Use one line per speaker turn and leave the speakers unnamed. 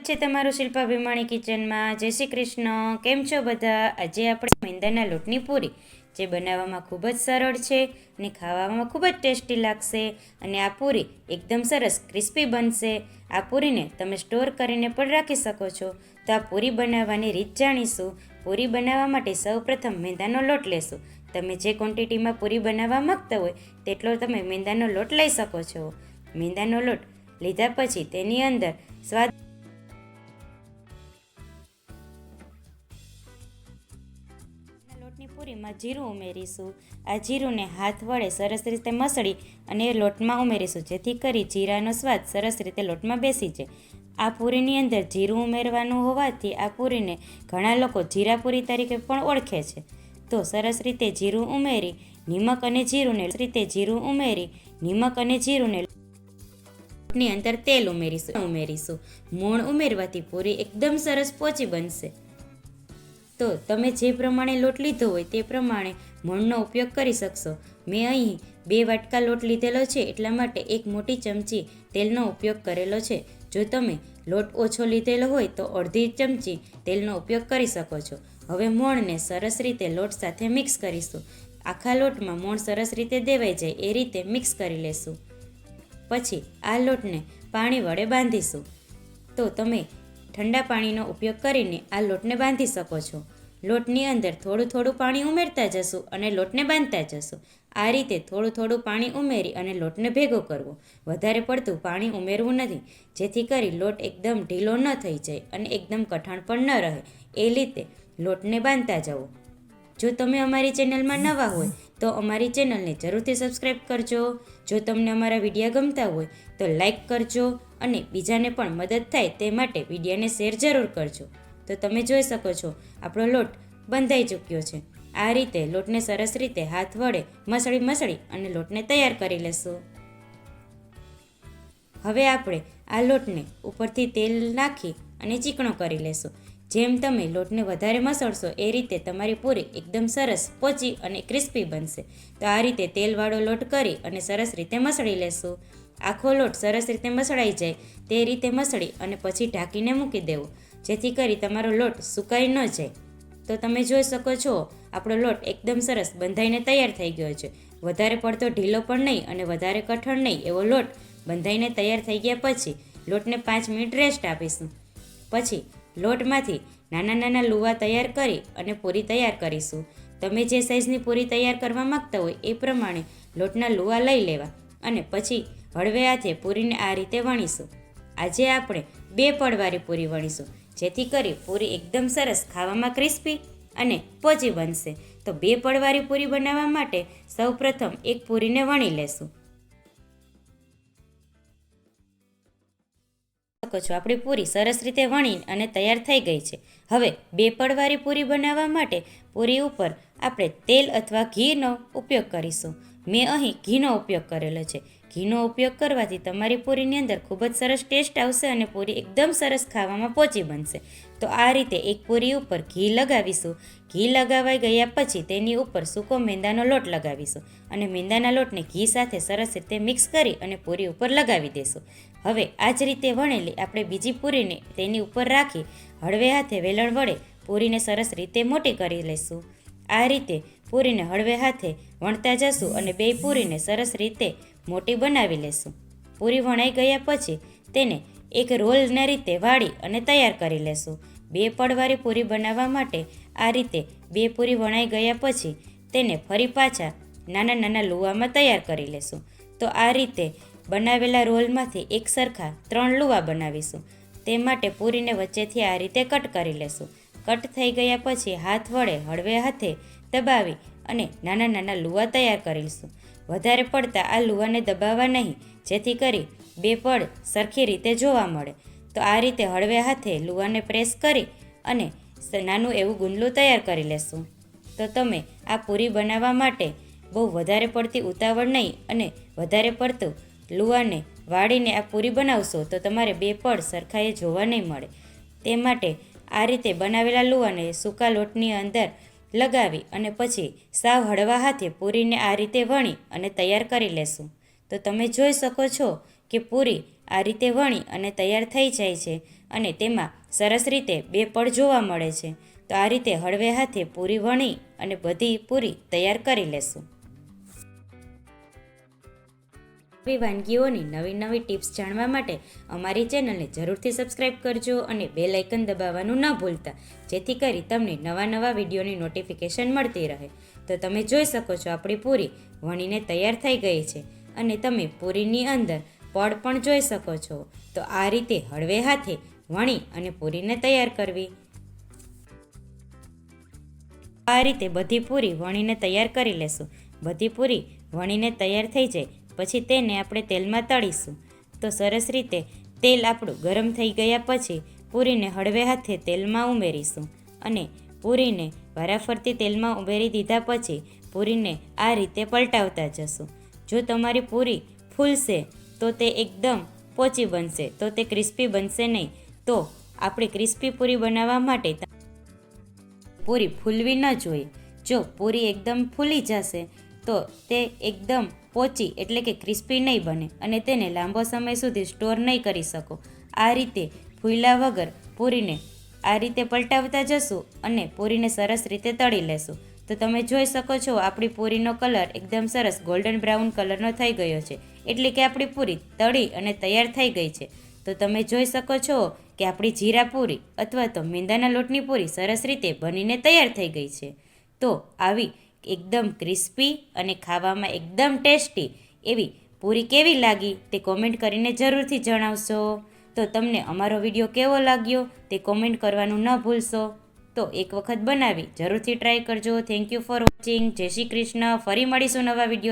છે તમારું શિલ્પા ભીમાણી કિચનમાં જય શ્રી કૃષ્ણ. કેમ છો બધા? આજે આપણે મેંદાના લોટની પૂરી, જે બનાવવામાં ખૂબ જ સરળ છે અને ખાવામાં ખૂબ જ ટેસ્ટી લાગશે અને આ પૂરી એકદમ સરસ ક્રિસ્પી બનશે. આ પૂરીને તમે સ્ટોર કરીને પણ રાખી શકો છો. તો આ પૂરી બનાવવાની રીત જાણીશું. પૂરી બનાવવા માટે સૌપ્રથમ મેંદાનો લોટ લેશું. તમે જે ક્વોન્ટિટીમાં પૂરી બનાવવા માંગતા હોય તેટલો તમે મેંદાનો લોટ લઈ શકો છો. મેંદાનો લોટ લીધા પછી તેની અંદર સ્વાદ પૂરીમાં જીરું ઉમેરીશું. આ જીરુંને હાથ વડે સરસ રીતે મસળી અને લોટમાં ઉમેરીશું, જેથી કરી જીરાનો સ્વાદ સરસ રીતે લોટમાં બેસી જાય. આ પૂરીની અંદર જીરું ઉમેરવાનું હોવાથી આ પૂરીને ઘણા લોકો જીરા પૂરી તરીકે પણ ઓળખે છે. તો સરસ રીતે જીરું ઉમેરી, નિમક અને જીરુંને રીતે જીરું ઉમેરી, નિમક અને જીરુંને ની અંદર તેલ ઉમેરીશું ઉમેરીશું. મૂણ ઉમેરવાથી પૂરી એકદમ સરસ પોચી બનશે. તો તમે જે પ્રમાણે લોટ લીધો હોય તે પ્રમાણે મોણનો ઉપયોગ કરી શકશો. મેં અહીં બે વાટકા લોટ લીધેલો છે, એટલા માટે એક મોટી ચમચી તેલનો ઉપયોગ કરેલો છે. જો તમે લોટ ઓછો લીધેલો હોય તો અડધી ચમચી તેલનો ઉપયોગ કરી શકો છો. હવે મોણને સરસ રીતે લોટ સાથે મિક્સ કરીશું. આખા લોટમાં મોણ સરસ રીતે દેવાઈ જાય એ રીતે મિક્સ કરી લેશું. પછી આ લોટને પાણી વડે બાંધીશું. તો તમે ઠંડા પાણીનો ઉપયોગ કરીને આ લોટને બાંધી શકો છો. લોટની અંદર થોડું થોડું પાણી ઉમેરતા જશું અને લોટને બાંધતા જશું. આ રીતે થોડું થોડું પાણી ઉમેરી અને લોટને ભેગો કરવો. વધારે પડતું પાણી ઉમેરવું નથી. જેથી કરી લોટ એકદમ ઢીલો ન થઈ જાય અને એકદમ કઠણ પણ ન રહે. એ રીતે લોટને બાંધતા જવો. જો તમે અમારી ચેનલમાં નવા હોય, તો અમારી ચેનલને જરૂરથી સબસ્ક્રાઈબ કરજો. જો તમને અમારા વિડીયા ગમતા હોય, તો લાઈક કરજો અને બીજાને પણ મદદ થાય તે માટે વિડીયાને શેર જરૂર કરજો. તો તમે જોઈ શકો છો, આપણો લોટ બંધાઈ ચૂક્યો છે. આ રીતે લોટને સરસ રીતે હાથ વડે મસળી મસળી અને લોટને તૈયાર કરી લેશું. હવે આપણે આ લોટને ઉપરથી તેલ નાખી અને ચીકણો કરી લેશું. જેમ તમે લોટને વધારે મસળશો એ રીતે તમારી પૂરી એકદમ સરસ, પોચી અને ક્રિસ્પી બનશે. તો આ રીતે તેલવાળો લોટ કરી અને સરસ રીતે મસળી લેશું. આખો લોટ સરસ રીતે મસળાઈ જાય તે રીતે મસળી અને પછી ઢાંકીને મૂકી દેવો. જેથી કરી તમારો લોટ સુકાઈ ન જાય. તો તમે જોઈ શકો છો, આપણો લોટ એકદમ સરસ બંધાઈને તૈયાર થઈ ગયો છે. વધારે પડતો ઢીલો પણ નહીં અને વધારે કઠણ નહીં એવો લોટ બંધાઈને તૈયાર થઈ ગયા પછી લોટને પાંચ મિનિટ રેસ્ટ આપીશું. પછી લોટમાંથી નાના નાના લુવા તૈયાર કરી અને પૂરી તૈયાર કરીશું. તમે જે સાઈઝની પૂરી તૈયાર કરવા માંગતા હોય એ પ્રમાણે લોટના લુવા લઈ લેવા અને પછી હળવે હાથે પૂરીને આ રીતે વણીશું. આજે આપણે બે પડવાળી પૂરી વણીશું. જેથી કરી પૂરી એકદમ સરસ, ખાવામાં ક્રિસ્પી અને પોચી બનશે. તો બે પડવાળી પૂરી બનાવવા માટે સૌપ્રથમ એક પૂરીને વણી લેશું. છો, આપણી પૂરી સરસ રીતે વણી અને તૈયાર થઈ ગઈ છે. હવે બે પડવાળી પૂરી બનાવવા માટે પૂરી ઉપર આપણે તેલ અથવા ઘીનો ઉપયોગ કરીશું. મેં અહીં ઘીનો ઉપયોગ કરેલો છે. ઘીનો ઉપયોગ કરવાથી તમારી પૂરીની અંદર ખૂબ જ સરસ ટેસ્ટ આવશે અને પૂરી એકદમ સરસ ખાવામાં પહોંચી બનશે. તો આ રીતે એક પૂરી ઉપર ઘી લગાવીશું. ઘી લગાવાઈ ગયા પછી તેની ઉપર સૂકો મેંદાનો લોટ લગાવીશું અને મેંદાના લોટને ઘી સાથે સરસ રીતે મિક્સ કરી અને પૂરી ઉપર લગાવી દઈશું હવે આ જ રીતે વણેલી આપણે બીજી પૂરીને તેની ઉપર રાખી, હળવે હાથે વેલણ વડે પૂરીને સરસ રીતે મોટી કરી લઈશું આ રીતે પૂરીને હળવે હાથે વણતા જશું અને બે પૂરીને સરસ રીતે મોટી બનાવી લેશું. પૂરી વણાઈ ગયા પછી તેને એક રોલના રીતે વાળી અને તૈયાર કરી લેશું. બે પડવાળી પૂરી બનાવવા માટે આ રીતે બે પૂરી વણાઈ ગયા પછી તેને ફરી પાછા નાના નાના લુવામાં તૈયાર કરી લેશું. તો આ રીતે બનાવેલા રોલમાંથી એક સરખા ત્રણ લુવા બનાવીશું. તે માટે પૂરીને વચ્ચેથી આ રીતે કટ કરી લેશું. કટ થઈ ગયા પછી હાથ વડે હળવે હાથે દબાવી અને નાના નાના લુવા તૈયાર કરીશું. વધારે પડતા આ લુવાને દબાવવા નહીં, જેથી કરી બે પડ સરખી રીતે જોવા મળે. તો આ રીતે હળવે હાથે લુવાને પ્રેસ કરી અને નાનું એવું ગુંદલું તૈયાર કરી લેશું. તો તમે આ પૂરી બનાવવા માટે બહુ વધારે પડતી ઉતાવળ નહીં અને વધારે પડતું લુવાને વાળીને આ પૂરી બનાવશો તો તમારે બે પડ સરખાએ જોવા નહીં મળે. તે માટે આ રીતે બનાવેલા લુવાને સૂકા લોટની અંદર લગાવી અને પછી સાવ હળવા હાથે પૂરીને આ રીતે વણી અને તૈયાર કરી લેશું. તો તમે જોઈ શકો છો કે પૂરી આ રીતે વણી અને તૈયાર થઈ જાય છે અને તેમાં સરસ રીતે બે પડ જોવા મળે છે. તો આ રીતે હળવે હાથે પૂરી વણી અને બધી પૂરી તૈયાર કરી લેશું. આવી વાનગીઓની નવી નવી ટિપ્સ જાણવા માટે અમારી ચેનલને જરૂરથી સબસ્ક્રાઇબ કરજો અને બે લાઇકન દબાવવાનું ન ભૂલતા, જેથી કરી તમને નવા નવા વિડીયોની નોટિફિકેશન મળતી રહે. તો તમે જોઈ શકો છો આપણી પૂરી વણીને તૈયાર થઈ ગઈ છે અને તમે પૂરીની અંદર પડ પણ જોઈ શકો છો. તો આ રીતે હળવે હાથે વણી અને પૂરીને તૈયાર કરવી. આ રીતે બધી પૂરી વણીને તૈયાર કરી લેશું. બધી પૂરી વણીને તૈયાર થઈ જાય પછી તેને આપણે તેલમાં તળીશું. તો સરસ રીતે તેલ આપણું ગરમ થઈ ગયા પછી પૂરીને હળવે હાથે તેલમાં ઉમેરીશું અને પૂરીને વારાફરતી તેલમાં ઉમેરી દીધા પછી પૂરીને આ રીતે પલટાવતા જશું. જો તમારી પૂરી ફૂલશે તો તે એકદમ પોચી બનશે, તો તે ક્રિસ્પી બનશે નહીં. તો આપણે ક્રિસ્પી પૂરી બનાવવા માટે પૂરી ફૂલવી ન જોઈએ. જો પૂરી એકદમ ફૂલી જશે તો તે એકદમ પોચી એટલે કે ક્રિસ્પી નહીં બને અને તેને લાંબો સમય સુધી સ્ટોર નહીં કરી શકો. આ રીતે ફૂલા વગર પૂરીને આ રીતે પલટાવતા જશું અને પૂરીને સરસ રીતે તળી લેશું. તો તમે જોઈ શકો છો આપણી પૂરીનો કલર એકદમ સરસ ગોલ્ડન બ્રાઉન કલરનો થઈ ગયો છે. એટલે કે આપણી પૂરી તળી અને તૈયાર થઈ ગઈ છે. તો તમે જોઈ શકો છો કે આપણી જીરા પૂરી અથવા તો મેંદાના લોટની પૂરી સરસ રીતે બનીને તૈયાર થઈ ગઈ છે. તો આવી એકદમ ક્રિસ્પી અને ખાવામાં એકદમ ટેસ્ટી એવી પૂરી કેવી લાગી તે કોમેન્ટ કરીને જરૂરથી જણાવશો. તો તમને અમારો વીડિયો કેવો લાગ્યો તે કોમેન્ટ કરવાનું ન ભૂલશો. તો એક વખત બનાવી જરૂરથી ટ્રાય કરજો. થેન્ક યુ ફોર વોચિંગ જય શ્રી કૃષ્ણ. ફરી મળીશું નવા વીડિયો